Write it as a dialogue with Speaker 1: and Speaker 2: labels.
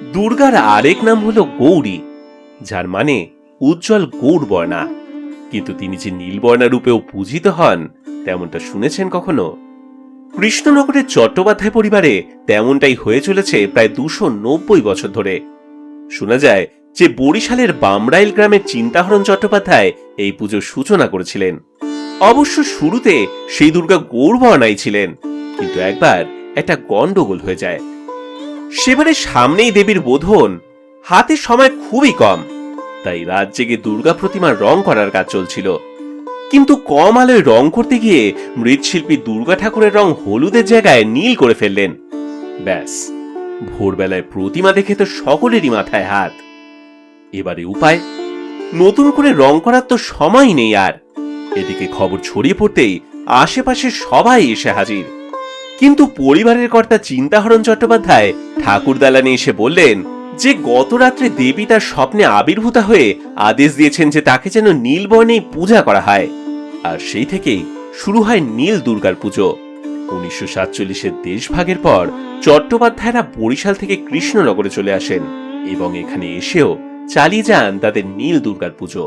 Speaker 1: দুর্গার আরেক নাম হলো গৌরী, যার মানে উজ্জ্বল গৌরবর্ণা কিন্তু তিনি যে নীলবর্ণা রূপেও পূজিত হন, তেমনটা শুনেছেন কখনো? কৃষ্ণনগরের চট্টোপাধ্যায় পরিবারে তেমনটাই হয়ে চলেছে প্রায় দুশো নব্বই বছর ধরে। শোনা যায় যে বরিশালের বামরাইল গ্রামের চিন্তাহরণ চট্টোপাধ্যায় এই পুজোর সূচনা করেছিলেন। অবশ্য শুরুতে সেই দুর্গা গৌরবর্ণাই ছিলেন, কিন্তু একবার একটা গন্ডগোল হয়ে যায়। সেবারে সামনেই দেবীর বোধন। হাতে সময় খুবই কম। তাই রাত জেগে দুর্গা প্রতিমার রং করার কাজ চলছিল। কিন্তু কম আলোয় রং করতে গিয়ে মৃৎশিল্পী দুর্গা ঠাকুরের রং হলুদের জায়গায় নীল করে ফেললেন। ব্যাস, ভোরবেলায় প্রতিমা দেখে তো সকলেরই মাথায় হাত। এবারে উপায়? নতুন করে রং করার তো সময় নেই আর। এদিকে খবর ছড়িয়ে পড়তেই আশেপাশে সবাই এসে হাজির। কিন্তু পরিবারের কর্তা চিন্তাহরণ চট্টোপাধ্যায় ঠাকুর দালানে এসে বললেন, যে গত রাত্রে দেবী তার স্বপ্নে আবির্ভূতা হয়ে আদেশ দিয়েছেন যে তাকে যেন নীলবর্ণেই পূজা করা হয়, আর সেই থেকেই শুরু হয় নীল দুর্গার পুজো। উনিশশো সাতচল্লিশের দেশভাগের পর চট্টোপাধ্যায়রা বরিশাল থেকে কৃষ্ণনগরে চলে আসেন এবং এখানে এসেও চালিয়ে যান তাদের নীল দুর্গার পুজো।